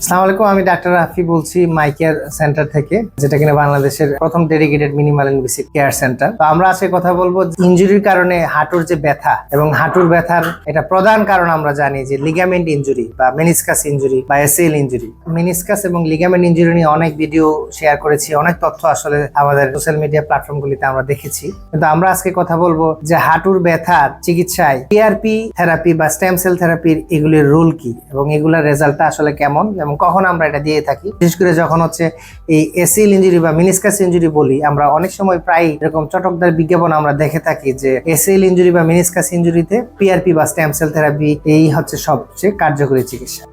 আসসালামু আলাইকুম, আমি ডাক্তার রাফি বলছি মাই কেয়ার সেন্টার থেকে, যেটা কিনা বাংলাদেশের প্রথম dedicated minimal invasive care centre. তো আমরা আজকে কথা বলব ইনজুরির কারণে হাঁটুর যে ব্যথা এবং হাঁটুর ব্যথার এটা প্রধান কারণ আমরা জানি যে লিগামেন্ট ইঞ্জুরি বা মেনিসকাস ইঞ্জুরি বা এসএল ইঞ্জুরি মেনিসকাস এবং লিগামেন্ট ইঞ্জুরি নিয়ে অনেক ভিডিও শেয়ার করেছি, অনেক তথ্য আসলে আমাদের সোশ্যাল মিডিয়া প্ল্যাটফর্মগুলিতে আমরা দেখেছি। কিন্তু আমরা আজকে কথা বলব যে হাঁটুর ব্যথার চিকিৎসায় পিআরপি থেরাপি বা স্টেম সেল থেরাপির এগুলির রোল কি এবং এগুলোর রেজাল্টটা আসলে কেমন এবং কখন আমরা এটা দিয়ে থাকি। বিশেষ করে যখন হচ্ছে এই এসিল ইঞ্জুরি বা মিনিসকাস ইঞ্জুরি বলি, আমরা অনেক সময় প্রায় এরকম চটকদার বিজ্ঞাপন আমরা দেখে থাকি যে এসিল ইঞ্জুরি বা মিনিসকাস ইঞ্জুরিতে পিআরপি বা স্টেম সেল থেরাপি এই হচ্ছে সবচেয়ে কার্যকরী চিকিৎসা।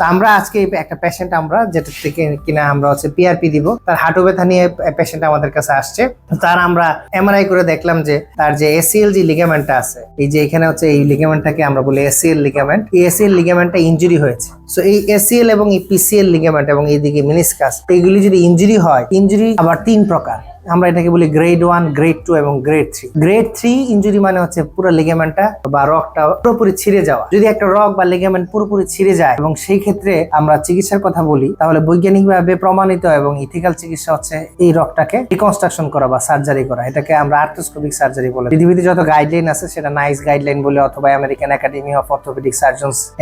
তো আমরা আজকে একটা পেশেন্ট আমরা যেটা থেকে কিনা আমরা হচ্ছে পিআরপি দিব, তার হাঁটু ব্যথা নিয়ে পেশেন্ট আমাদের কাছে আসছে। তার আমরা এমআরআই করে দেখলাম যে তার যে এসিএল যে লিগামেন্টটা আছে, এই যে এখানে হচ্ছে এই লিগামেন্টটাকে আমরা বলি এসিএল লিগামেন্ট এই এসিএল লিগামেন্টটা ইনজুরি হয়েছে। সো এই এসিএল এবং এই পিসিএল লিগামেন্ট এবং এইদিকে মিনিসকাস এইগুলি যদি ইনজুরি হয় ইনজুরি আবার তিন প্রকার। আমরা এটাকে বলি গ্রেড ওয়ান গ্রেড টু এবং grade three grade three injury মানে হচ্ছে পুরো লিগামেন্টটা বা রকটা পুরোপুরি ছিঁড়ে যাওয়া। যদি একটা রক বা লিগামেন্ট পুরোপুরি ছিঁড়ে যায় এবং সেই ক্ষেত্রে আমরা চিকিৎসার কথা বলি, তাহলে বৈজ্ঞানিকভাবে প্রমাণিত এবং ইথিক্যাল চিকিৎসা হচ্ছে এই রকটাকে রিকনস্ট্রাকশন করা বা সার্জারি করা। এটাকে আমরা আর্থোস্কোপিক সার্জারি বলে পৃথিবীতে যত গাইডলাইন আছে, সেটা নাইস গাইডলাইন বলে অথবা American academy of orthopaedic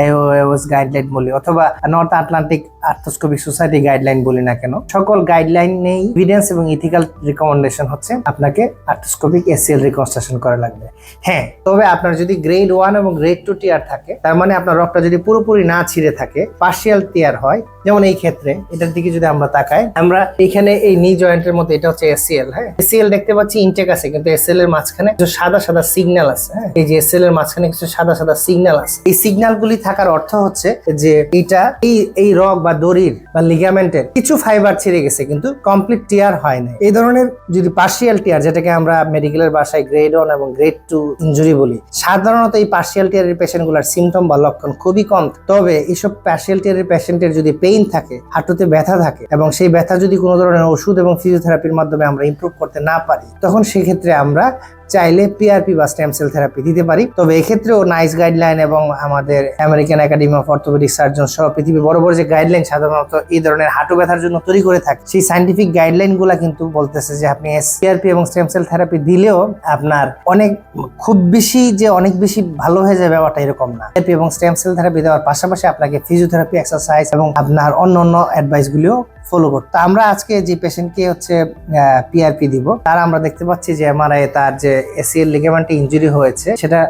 AOS guideline বলি অথবা North Atlantic arthroscopic society guideline বলি না কেন। সকল গাইডলাইন নেই এভিডেন্স এবং ইথিক্যাল রিকমেন্ডেশন হচ্ছে আপনাকে আর্থোস্কোপিক এসিএল রিকনস্ট্রাকশন করা লাগবে। হ্যাঁ তবে আপনার যদি গ্রেড ওয়ান এবং গ্রেড টু টিয়ার থাকে, তার মানে আপনার রক্তটা যদি পুরোপুরি না ছিঁড়ে থাকে পার্শিয়াল টিয়ার হয় যেমন এই ক্ষেত্রে, এটার দিকে যদি আমরা তাকাই, আমরা এখানে এই নি জয়েন্টের মধ্যে, এটা হচ্ছে এসিএল হ্যাঁ? এসিএল দেখতে পাচ্ছি ইনটেক আছে, কিন্তু এসএল এর মাঝখানে কিছু সাদা সাদা সিগন্যাল আছে হ্যাঁ? এই যে এসএল এর মাঝখানে কিছু সাদা সাদা সিগন্যাল আছে। এই সিগন্যাল গুলি থাকার অর্থ হচ্ছে যে, এটা এই এই রগ বা দড়ির বা লিগামেন্টের কিছু ফাইবার ছিঁড়ে গেছে, কিন্তু কমপ্লিট টিয়ার হয় না এই ধরনের যদি পার্শিয়াল টিয়ার যেটাকে আমরা মেডিকেলের ভাষায় গ্রেড ওয়ান এবং গ্রেড টু ইনজুরি বলি, সাধারণত এই পার্শিয়াল টিয়ারের পেশেন্টগুলোর সিমটম বা লক্ষণ খুবই কম। তবে এইসব পার্শিয়াল টিয়ারের পেশেন্টের যদি পেইন থাকে, হাঁটুতে ব্যথা থাকে এবং সেই ব্যথা যদি কোনো ধরনের ওষুধ এবং ফিজিওথেরাপির মাধ্যমে আমরা ইম্প্রুভ করতে না পারি, তখন সেক্ষেত্রে আমরা চাইলে পিআরপি বা স্টেম সেল থেরাপি দিতে পারি। তবে এক্ষেত্রেও নাইস গাইডলাইন এবং আমাদের American academy of orthopaedic surgeon সহ পৃথিবীর বড় বড় যে গাইডলাইন সাধারণত এই ধরনের হাঁটু ব্যথার জন্য তৈরি করে থাকে, সেই সাইন্টিফিক গাইডলাইনগুলা কিন্তু বলতেছে যে আপনি পিআরপি এবং স্টেম সেল থেরাপি দিলেও আপনার অনেক, খুব বেশি যে অনেক বেশি ভালো হয়ে যাবে ব্যাপারটা এরকম না। পিআরপি এবং স্টেম সেল থেরাপি দেওয়ার পাশাপাশি আপনাকে ফিজিওথেরাপি এক্সারসাইজ এবং আপনার অন্য অন্য অ্যাডভাইস গুলিও ফলো করতে। আমরা আজকে যে পেশেন্টকে হচ্ছে পিআরপি দিব, তার আমরা দেখতে পাচ্ছি যে এমআরআই তার যে এসিএল লিগামেন্টে ইনজুরি হয়েছে, সেটা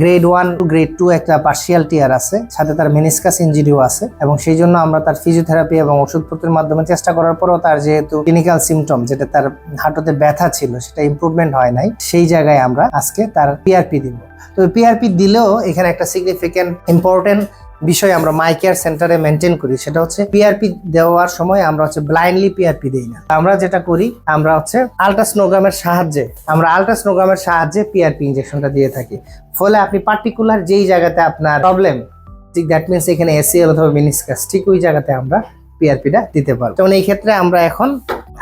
grade one two grade two একটা পার্শিয়াল টিয়ার আছে, সাথে তার মেনিসকাস ইঞ্জুরিও আছে, এবং সেই জন্য আমরা তার ফিজিওথেরাপি এবং ওষুধপত্রের মাধ্যমে চেষ্টা করার পরেও তার যেহেতু ক্লিনিক্যাল সিমটম যেটা তার হাঁটুতে ব্যথা ছিল, সেটা ইমপ্রুভমেন্ট হয় নাই, সেই জায়গায় আমরা আজকে তার পিআরপি দিব। তো পিআরপি দিলেও এখানে একটা সিগনিফিক্যান্ট ইম্পর্টেন্ট বিষয় আমরা মাই কেয়ার সেন্টারে মেনটেন করি, সেটা হচ্ছে পিআরপি দেওয়ার সময় আমরা হচ্ছে ব্লাইন্ডলি পিআরপি দেই না। আমরা যেটা করি, আমরা হচ্ছে আলট্রাসনোগ্রামের সাহায্যে, আমরা আলট্রাসনোগ্রামের সাহায্যে পিআরপি ইনজেকশনটা দিয়ে থাকি। ফলে আপনি পার্টিকুলার যেই জায়গাতে আপনার প্রবলেম ঠিক দ্যাট মিনস এখানে এসিএল অথবা মিনিসকাস ঠিক ওই জায়গাতে আমরা পিআরপিটা দিতে পারব। যেমন এই ক্ষেত্রে আমরা এখন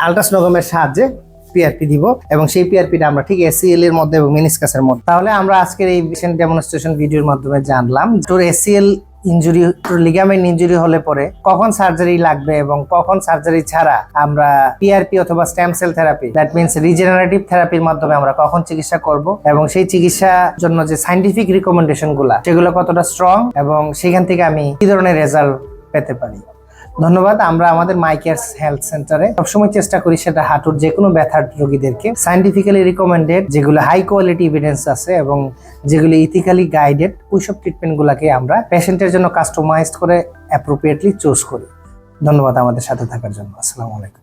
আলট্রাসনোগ্রামের সাহায্যে পিআরপি দিব এবং সেই পিআরপিটা আমরা ঠিক এসিএল এর মধ্যে এবং মিনিসকাসের মধ্যে। তাহলে আমরা আজকের এই ডেমনস্ট্রেশন ভিডিওর মাধ্যমে জানলাম, তোর এসিএল ইনজুরি লিগামেন্ট ইনজুরি হলে পরে কখন সার্জারি লাগবে এবং কখন সার্জারি ছাড়া আমরা পিআরপি অথবা stem cell therapy that means regenerative থেরাপির মাধ্যমে আমরা কখন চিকিৎসা করব এবং সেই চিকিৎসার জন্য যে সাইন্টিফিক রিকমেন্ডেশনগুলা, সেগুলো কতটা স্ট্রং এবং সেখান থেকে আমি কি ধরনের রেজাল্ট পেতে পারি? ধন্যবাদ, আমরা আমাদের মাইকেয়ার্স হেলথ সেন্টারে সবসময় চেষ্টা করি সেটা হাঁটুর যে কোনো ব্যথার রোগীদেরকে সাইন্টিফিক্যালি রিকমেন্ডেড যেগুলো হাই কোয়ালিটি এভিডেন্স আছে এবং যেগুলো ইথিক্যালি গাইডেড ওইসব ট্রিটমেন্টগুলোকে আমরা পেশেন্টের জন্য কাস্টমাইজড করে অ্যাপ্রোপ্রিয়েটলি চুজ করি। ধন্যবাদ আমাদের সাথে থাকার জন্য। আসসালামু আলাইকুম।